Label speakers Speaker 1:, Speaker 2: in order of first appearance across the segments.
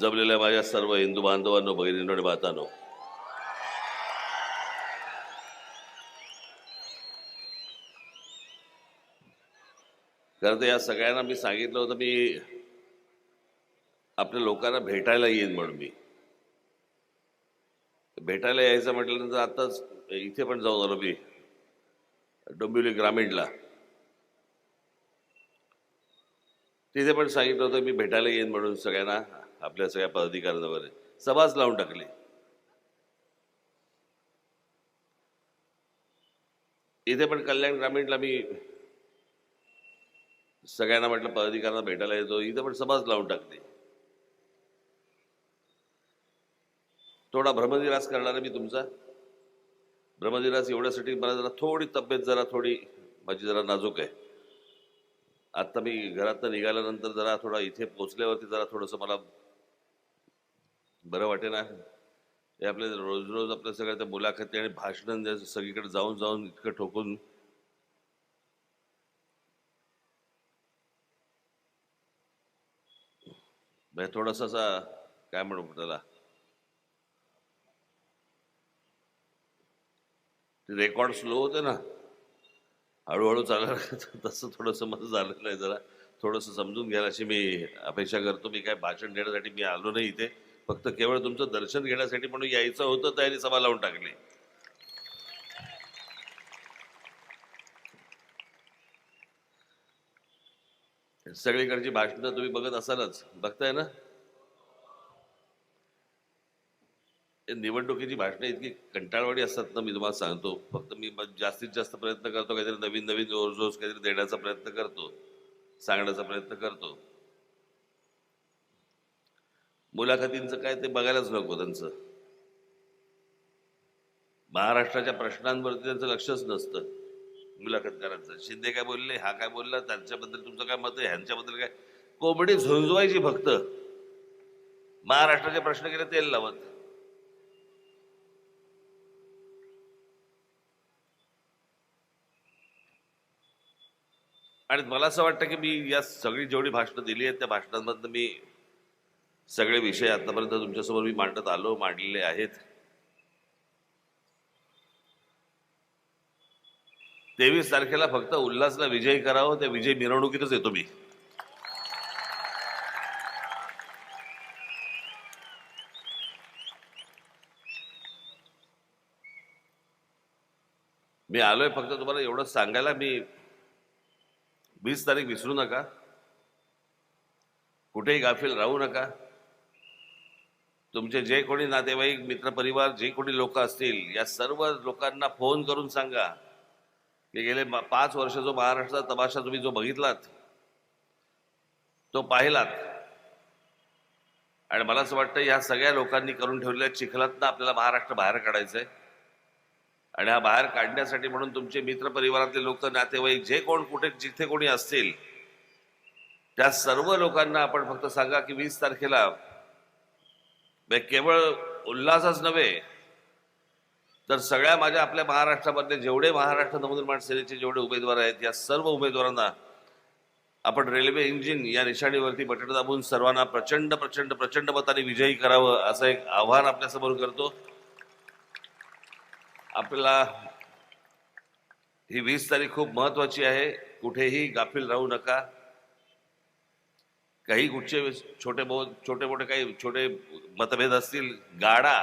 Speaker 1: जमलेल्या माझ्या सर्व हिंदू बांधवांनो भगिनींनो आणि मातांनो. खरं तर या सगळ्यांना मी सांगितलं होतं मी आपल्या लोकांना भेटायला येईन म्हणून मी. भेटायला यायचं म्हटल्यानंतर आताच इथे पण जाऊन आलो मी डोंबिवली ग्रामीणला. तिथे पण सांगितलं होतं मी भेटायला येईन म्हणून सगळ्यांना. आपल्या सगळ्या पदाधिकाऱ्यांवर वगैरे सभाच लावून टाकली. इथे पण कल्याण ग्रामीणला मी सगळ्यांना म्हटलं पदाधिकाऱ्यांना भेटायला येतो. इथे पण सभाच लावून टाकली. थोडा भ्रमनिरास करणार आहे मी तुमचा. भ्रमनिरास एवढ्यासाठी मला जरा थोडी तब्येत जरा थोडी माझी जरा नाजूक आहे. आत्ता मी घरातनं निघाल्यानंतर जरा थोडा इथे पोचल्यावरती जरा थोडंसं मला बरं वाटे ना हे आपले रोज रोज आपल्या सगळ्या त्या मुलाखती आणि भाषण सगळीकडे जाऊन जाऊन इतकं ठोकून. थोडासा असा काय म्हणू त्याला? रेकॉर्ड स्लो होते ना. हळूहळू चालायला तसं थोडंसं माझं झालेलं आहे जरा. थोडंसं समजून घ्यायला अशी मी अपेक्षा करतो. मी काय भाषण देण्यासाठी मी आलो नाही इथे. फक्त केवळ तुमचं दर्शन घेण्यासाठी म्हणून यायचं होतं तयारी सभा लावून टाकली. सगळीकडची भाषणं तुम्ही बघत असालच. बघताय ना? निवडणुकीची भाषणं इतकी कंटाळवाडी असतात ना मी तुम्हाला सांगतो. फक्त मी जास्तीत जास्त प्रयत्न करतो काहीतरी नवीन नवीन जोर रोज काहीतरी देण्याचा प्रयत्न करतो सांगण्याचा प्रयत्न करतो. मुलाखतींचं काय ते बघायलाच नको त्यांचं. महाराष्ट्राच्या प्रश्नांवरती त्यांचं लक्षच नसतं मुलाखतकारांचं शिंदे काय बोलले हा काय बोलला त्यांच्याबद्दल तुमचं काय मत आहे ह्यांच्याबद्दल काय? कोंबडी झुंजवायची फक्त. महाराष्ट्राचे प्रश्न केले तेल लावत. आणि मला असं वाटतं की मी या सगळी जेवढी भाषणं दिली आहेत त्या भाषणांमधनं मी सगळे विषय आतापर्यंत तुमच्यासमोर मी मांडत आलो मांडलेले आहेत. तेवीस तारखेला फक्त उल्हासला विजयी करावं त्या विजय मिरवणुकीतच येतो मी. मी आलोय फक्त तुम्हाला एवढं सांगायला मी वीस तारीख विसरू नका. कुठेही गाफील राहू नका. तुमचे जे कोणी नातेवाईक मित्रपरिवार जे कोणी लोक असतील या सर्व लोकांना फोन करून सांगा. की गेले पाच वर्ष जो महाराष्ट्राचा तमाशा तुम्ही जो बघितलात तो पाहिलात. आणि मला असं वाटतं या सगळ्या लोकांनी करून ठेवलेल्या चिखलातनं आपल्याला महाराष्ट्र बाहेर काढायचंय. आणि हा बाहेर काढण्यासाठी म्हणून तुमचे मित्र परिवारातले लोक नातेवाईक जे कोण कुठे जिथे कोणी असतील त्या सर्व लोकांना आपण फक्त सांगा की वीस तारखेला केवळ उल्हासच नव्हे तर सगळ्या माझ्या आपल्या महाराष्ट्रामधले जेवढे महाराष्ट्र नवनिर्माण सेनेचे जेवढे उमेदवार आहेत या सर्व उमेदवारांना आपण रेल्वे इंजिन या निशाणीवरती बटन दाबून सर्वांना प्रचंड प्रचंड प्रचंड मताने विजयी करावं असं एक आव्हान आपल्यासमोर करतो. आपल्याला ही वीस तारीख खूप महत्वाची आहे. कुठेही गाफील राहू नका. काही कुठचे छोटे बहुत छोटे मोठे काही छोटे मतभेद असतील गाडा.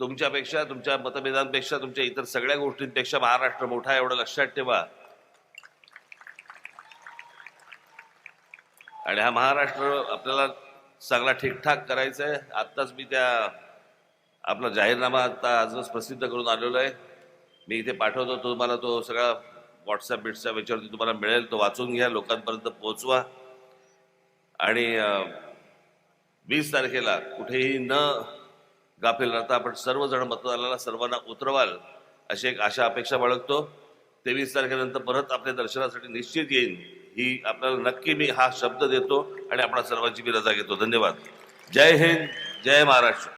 Speaker 1: तुमच्यापेक्षा तुमच्या मतभेदांपेक्षा तुमच्या इतर सगळ्या गोष्टींपेक्षा महाराष्ट्र मोठा आहे एवढं लक्षात ठेवा. आणि हा महाराष्ट्र आपल्याला चांगला ठीकठाक करायचा आहे आत्ताच मी त्या आपला जाहीरनामा आता आजच प्रसिद्ध करून आलेलो आहे. मी इथे पाठवतो तुम्हाला तो सगळा व्हॉट्सअप बिट्सअप याच्यावरती तुम्हाला मिळेल तो वाचून घ्या लोकांपर्यंत पोहोचवा. आणि वीस तारखेला कुठेही न गाफील राहता आपण सर्वजण मतदानाला सर्वांना उतरवाल अशी एक आशा अपेक्षा बाळगतो. तेवीस तारखेनंतर परत आपल्या दर्शनासाठी निश्चित येईन ही आपल्याला नक्की मी हा शब्द देतो आणि आपल्या सर्वांची मी रजा घेतो. धन्यवाद. जय हिंद जय महाराष्ट्र.